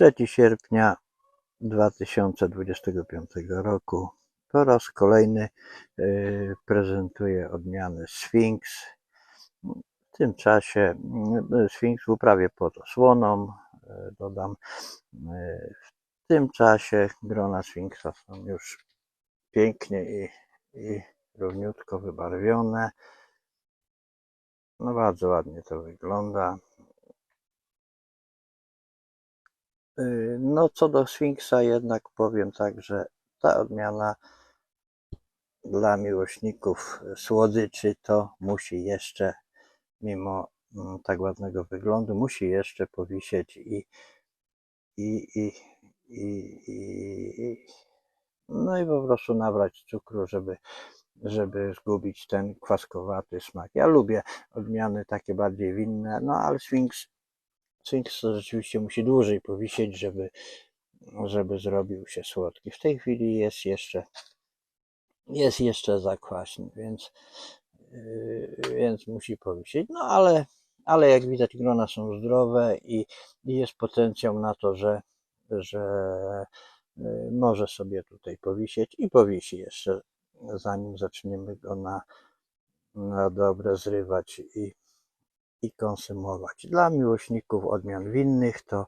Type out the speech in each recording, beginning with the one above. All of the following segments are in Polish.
3 sierpnia 2025 roku. Po raz kolejny y, prezentuję odmianę Sphinx. W tym czasie y, Sphinx w uprawie pod osłoną, y, dodam. W tym czasie grona Sfinksa są już pięknie i, i równiutko wybarwione. No bardzo ładnie to wygląda. No co do Sfinksa jednak powiem tak, że ta odmiana dla miłośników słodyczy to musi jeszcze, mimo mm, tak ładnego wyglądu, musi jeszcze powisieć i, i, i, i, i no i po prostu nabrać cukru, żeby, żeby zgubić ten kwaskowaty smak. Ja lubię odmiany takie bardziej winne, no ale Sphinx, Sphinx to rzeczywiście musi dłużej powisieć, żeby, żeby zrobił się słodki. W tej chwili jest jeszcze jest jeszcze zakwaśny, więc, yy, więc musi powisieć. No ale, ale jak widać grona są zdrowe i, i jest potencjał na to, że, że yy, może sobie tutaj powisieć i powisi jeszcze zanim zaczniemy go na, na dobre zrywać i, i konsumować. Dla miłośników odmian winnych to,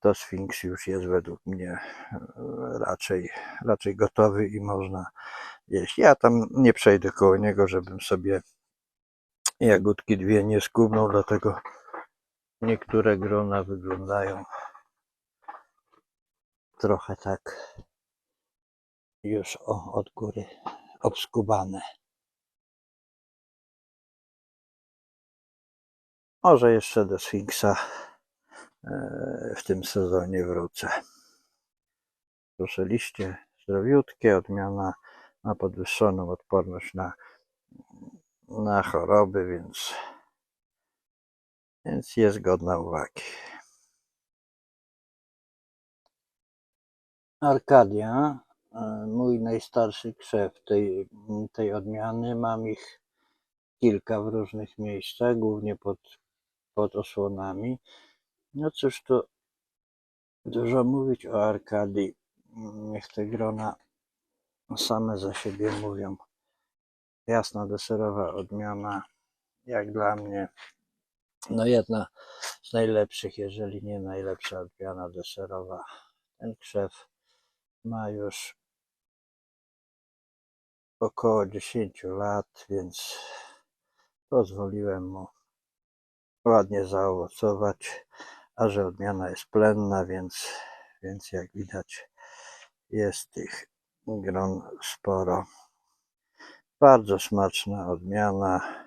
to Sfinks już jest według mnie yy, raczej, raczej gotowy i można jeść. Ja tam nie przejdę koło niego, żebym sobie jagódki dwie nie skubnął, dlatego niektóre grona wyglądają trochę tak już o, od góry obskubane. Może jeszcze do Sfinksa e, w tym sezonie wrócę. Proszę liście zdrowiutkie, odmiana ma podwyższoną odporność na, na choroby, więc, więc jest godna uwagi. Arkadia, e, mój najstarszy krzew tej, tej odmiany. Mam ich kilka w różnych miejscach, głównie pod, pod osłonami. No cóż, to dużo mówić o Arkadii. Niech te grona same za siebie mówią. Jasna deserowa odmiana, jak dla mnie, no jedna z najlepszych, jeżeli nie najlepsza odmiana deserowa. Ten krzew ma już około 10 lat, więc pozwoliłem mu ładnie zaowocować, a że odmiana jest plenna, więc, więc jak widać jest tych gron sporo. Bardzo smaczna odmiana.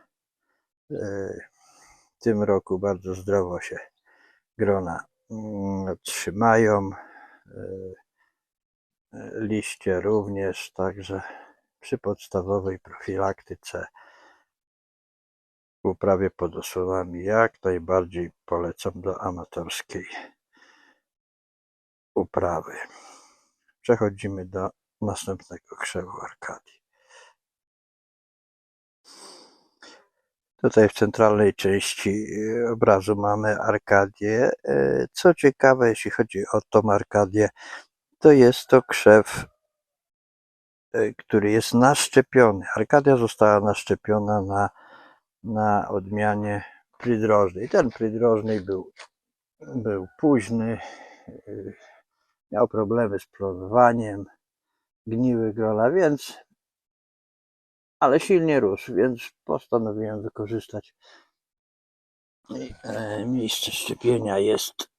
W tym roku bardzo zdrowo się grona mm, trzymają. Yy, yy, Liście również, także przy podstawowej profilaktyce w uprawie pod osłonami jak najbardziej polecam do amatorskiej uprawy. Przechodzimy do następnego krzewu Arkadii. Tutaj w centralnej części y, obrazu mamy Arkadię. Y, Co ciekawe, jeśli chodzi o tą Arkadię, to jest to krzew, y, który jest naszczepiony. Arkadia została naszczepiona na, na odmianie pridrożnej. Ten pridrożnej był, był późny, y, miał problemy z planowaniem, gniły grona, więc ale silnie rósł, więc postanowiłem wykorzystać e, miejsce szczepienia jest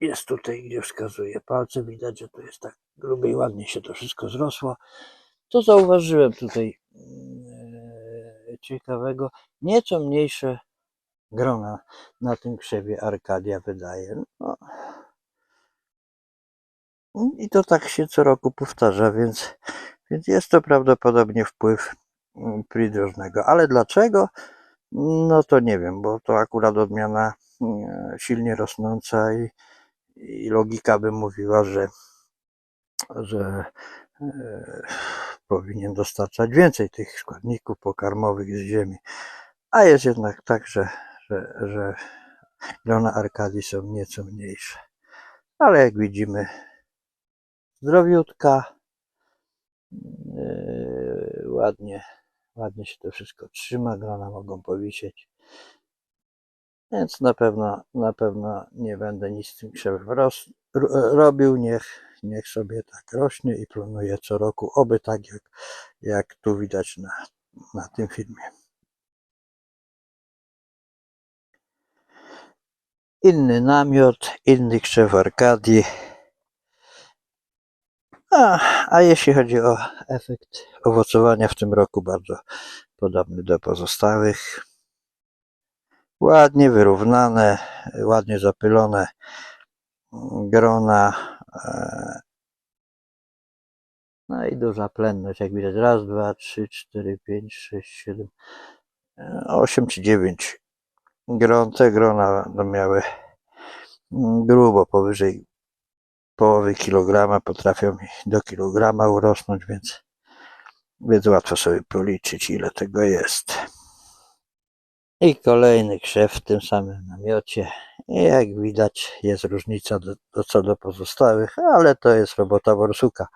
jest tutaj, gdzie wskazuje palce, widać, że to jest tak grube i ładnie się to wszystko zrosło. To zauważyłem tutaj ciekawego, nieco mniejsze grona na tym krzewie Arkadia wydaje. No. I to tak się co roku powtarza, więc, więc jest to prawdopodobnie wpływ mm, pridrożnego. Ale dlaczego? No to nie wiem, bo to akurat odmiana mm, silnie rosnąca i, i logika by mówiła, że, że e, powinien dostarczać więcej tych składników pokarmowych z ziemi. A jest jednak tak, że, że, że grona Arkadii są nieco mniejsze. ale jak widzimy, zdrowiutka. Yy, ładnie, ładnie się to wszystko trzyma, grona mogą powisieć. Więc na pewno, na pewno nie będę nic z tym ro- robił. Niech, niech sobie tak rośnie i planuje co roku, oby tak jak, jak tu widać na, na tym filmie. Inny namiot, inny krzew Arkadii. A, a jeśli chodzi o efekt owocowania w tym roku, bardzo podobny do pozostałych. Ładnie wyrównane, ładnie zapylone grona. No i duża plenność, jak widać. Raz, dwa, trzy, cztery, pięć, sześć, siedem, osiem czy dziewięć gron. Te grona no, miały mm, grubo powyżej połowy kilograma, potrafią do kilograma urosnąć, więc, więc łatwo sobie policzyć, ile tego jest. I kolejny krzew w tym samym namiocie. Jak widać, jest różnica do, do, co do pozostałych, ale to jest robota borsuka,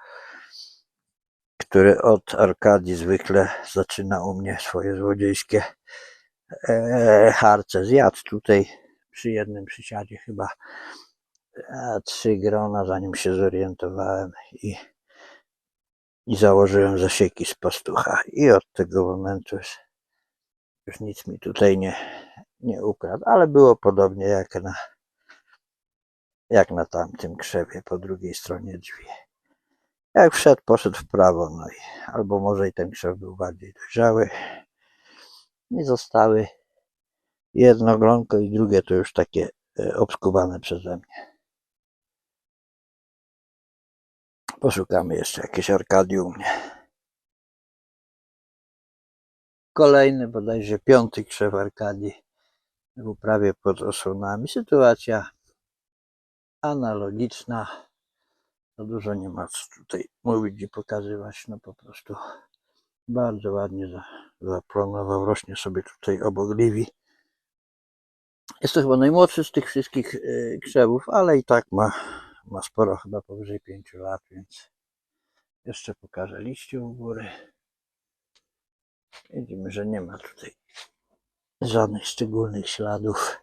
który od Arkadii zwykle zaczyna u mnie swoje złodziejskie e, harce. Zjadł tutaj przy jednym przysiadzie chyba a, trzy grona, zanim się zorientowałem i, i założyłem zasieki z pastucha. I od tego momentu już, już nic mi tutaj nie, nie ukradł, ale było podobnie jak na, jak na tamtym krzewie po drugiej stronie drzwi. Jak wszedł, poszedł w prawo, no i albo może i ten krzew był bardziej dojrzały. I zostały jedno gronko i drugie to już takie e, obskubane przeze mnie. Poszukamy jeszcze jakieś arkadium. Kolejny, bodajże piąty krzew Arkadii w uprawie pod osłonami. Sytuacja analogiczna. To dużo nie ma co tutaj mówić i pokazywać. No po prostu bardzo ładnie za- zaplanował. Rośnie sobie tutaj obok liwi. Jest to chyba najmłodszy z tych wszystkich y, krzewów, ale i tak ma, ma sporo, chyba powyżej 5 lat, więc jeszcze pokażę liście u góry. Widzimy, że nie ma tutaj żadnych szczególnych śladów.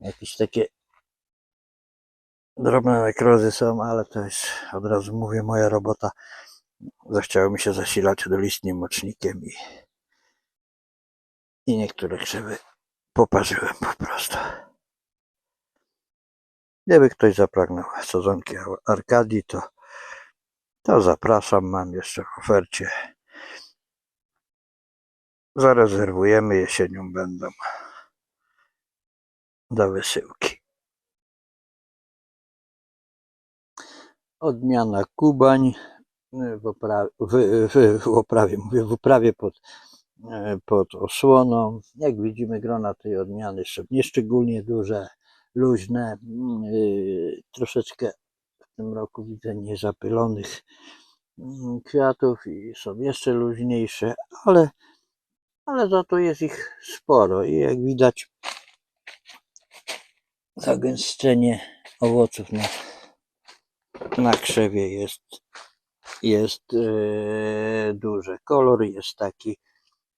Jakieś takie drobne nekrozy są, ale to jest, od razu mówię, moja robota. Zachciało mi się zasilać dolistnym mocznikiem i, i niektóre krzewy poparzyłem po prostu. Gdyby ktoś zapragnął sadzonki Arkadii, to, to zapraszam. Mam jeszcze w ofercie. Zarezerwujemy jesienią będą do wysyłki. Odmiana Kubań w oprawie, w, w, w oprawie mówię, w uprawie pod, e, pod osłoną. Jak widzimy, grona tej odmiany są nieszczególnie duże, luźne. y, Troszeczkę w tym roku widzę niezapylonych kwiatów i są jeszcze luźniejsze, ale, ale za to jest ich sporo i jak widać zagęszczenie owoców na, na krzewie jest, jest e, duże. Kolor jest taki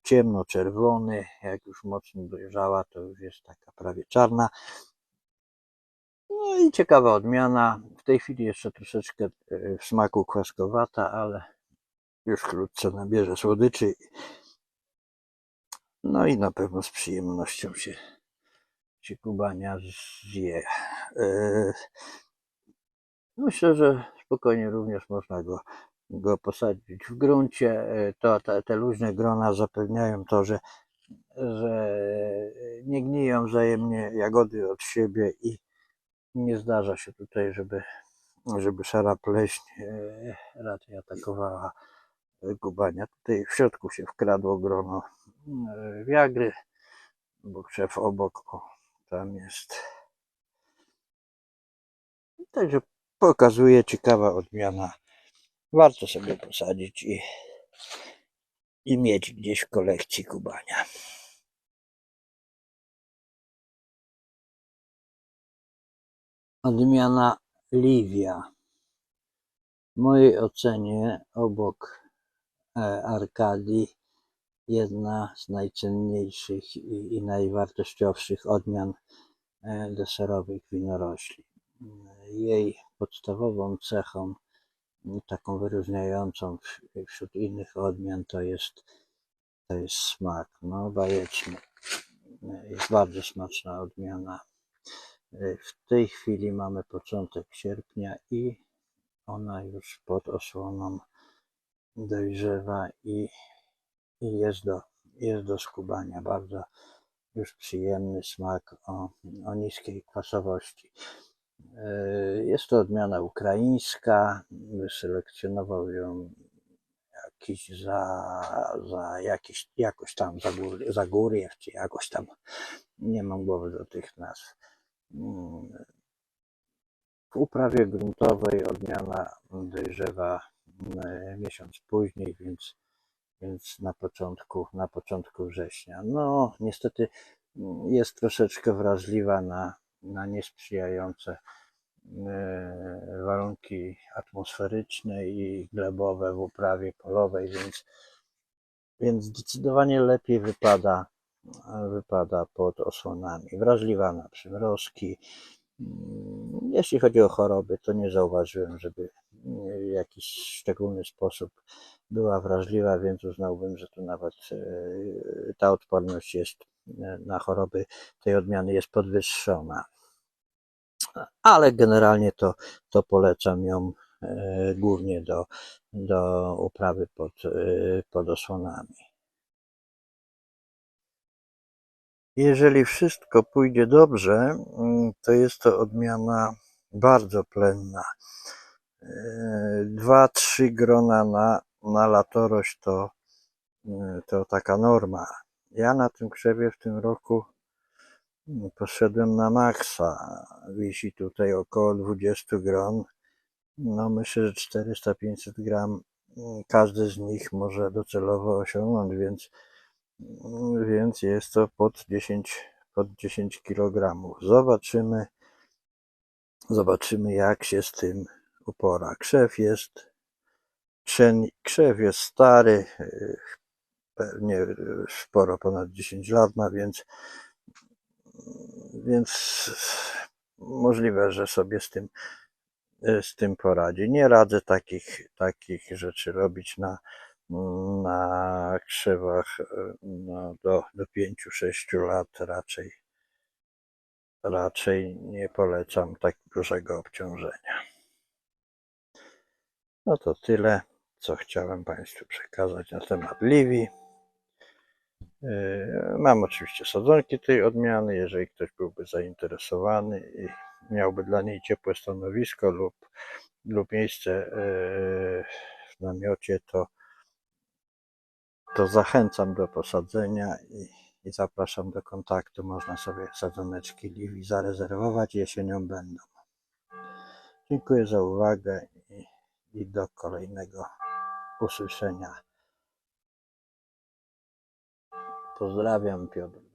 ciemno-czerwony, jak już mocno dojrzała, to już jest taka prawie czarna. No i ciekawa odmiana. W tej chwili jeszcze troszeczkę e, w smaku kwaskowata, ale już wkrótce nabierze słodyczy. No i na pewno z przyjemnością się, się kubania zje. E, Myślę, że spokojnie również można go, go posadzić w gruncie. E, To, te, te luźne grona zapewniają to, że, że nie gniją wzajemnie jagody od siebie i nie zdarza się tutaj, żeby, żeby szara pleśń e, raczej atakowała gubania. Tutaj w środku się wkradło grono e, wiagry, bo krzew obok, o, tam jest. Także pokazuje ciekawa odmiana. Warto sobie posadzić i, i mieć gdzieś w kolekcji kubania. Odmiana Livia. W mojej ocenie obok e, Arkadii jedna z najcenniejszych i, najwartościowszych odmian e, deserowych winorośli. Jej podstawową cechą, taką wyróżniającą wśród innych odmian, to jest, to jest smak. No, bajeczny. E, Jest bardzo smaczna odmiana. E, W tej chwili mamy początek sierpnia i ona już pod osłoną dojrzewa i, i jest, do, jest do skubania. Bardzo już przyjemny smak o, o niskiej kwasowości. E, Jest to odmiana ukraińska. Wyselekcjonował ją jakiś za, za jakiś, jakoś tam Zagór, Zagóriew, czy jakoś tam. Nie mam głowy do tych nazw. Mm, W uprawie gruntowej odmiana dojrzewa miesiąc później, więc, więc na, początku, na początku września. No, niestety mm, jest troszeczkę wrażliwa na, na niesprzyjające e, warunki atmosferyczne i glebowe w uprawie polowej, więc, więc zdecydowanie lepiej wypada, wypada pod osłonami. Wrażliwa na przymrozki, Mm, Jeśli chodzi o choroby, to nie zauważyłem, żeby w jakiś szczególny sposób była wrażliwa, więc uznałbym, że tu nawet e, ta odporność jest e, na choroby tej odmiany jest podwyższona. Ale generalnie to, to polecam ją e, głównie do, do uprawy pod, pod osłonami. Jeżeli wszystko pójdzie dobrze, mm, to jest to odmiana bardzo plenna. E, Dwa, trzy grona na, na latorość to, mm, to taka norma. Ja na tym krzewie w tym roku mm, poszedłem na maksa. Wisi tutaj około 20 gron. No myślę, że 400-500 gram każdy z nich może docelowo osiągnąć, więc więc jest to pod 10, pod 10 kg. Zobaczymy, zobaczymy jak się z tym upora. Krzew jest, krzew jest stary, pewnie yy, sporo ponad 10 lat ma, więc, więc możliwe, że sobie z tym, yy, z tym poradzi. Nie radzę takich, takich rzeczy robić na, na krzewach no, do, do 5-6 lat raczej raczej nie polecam tak dużego obciążenia. No to tyle, co chciałem Państwu przekazać na temat Liwi. Yy, Mam oczywiście sadzonki tej odmiany, jeżeli ktoś byłby zainteresowany i miałby dla niej ciepłe stanowisko lub, lub miejsce yy, w namiocie, to to zachęcam do posadzenia i, i zapraszam do kontaktu. Można sobie sadzoneczki liwi zarezerwować, jesienią będą. Dziękuję za uwagę i do kolejnego usłyszenia. Pozdrawiam, Piotr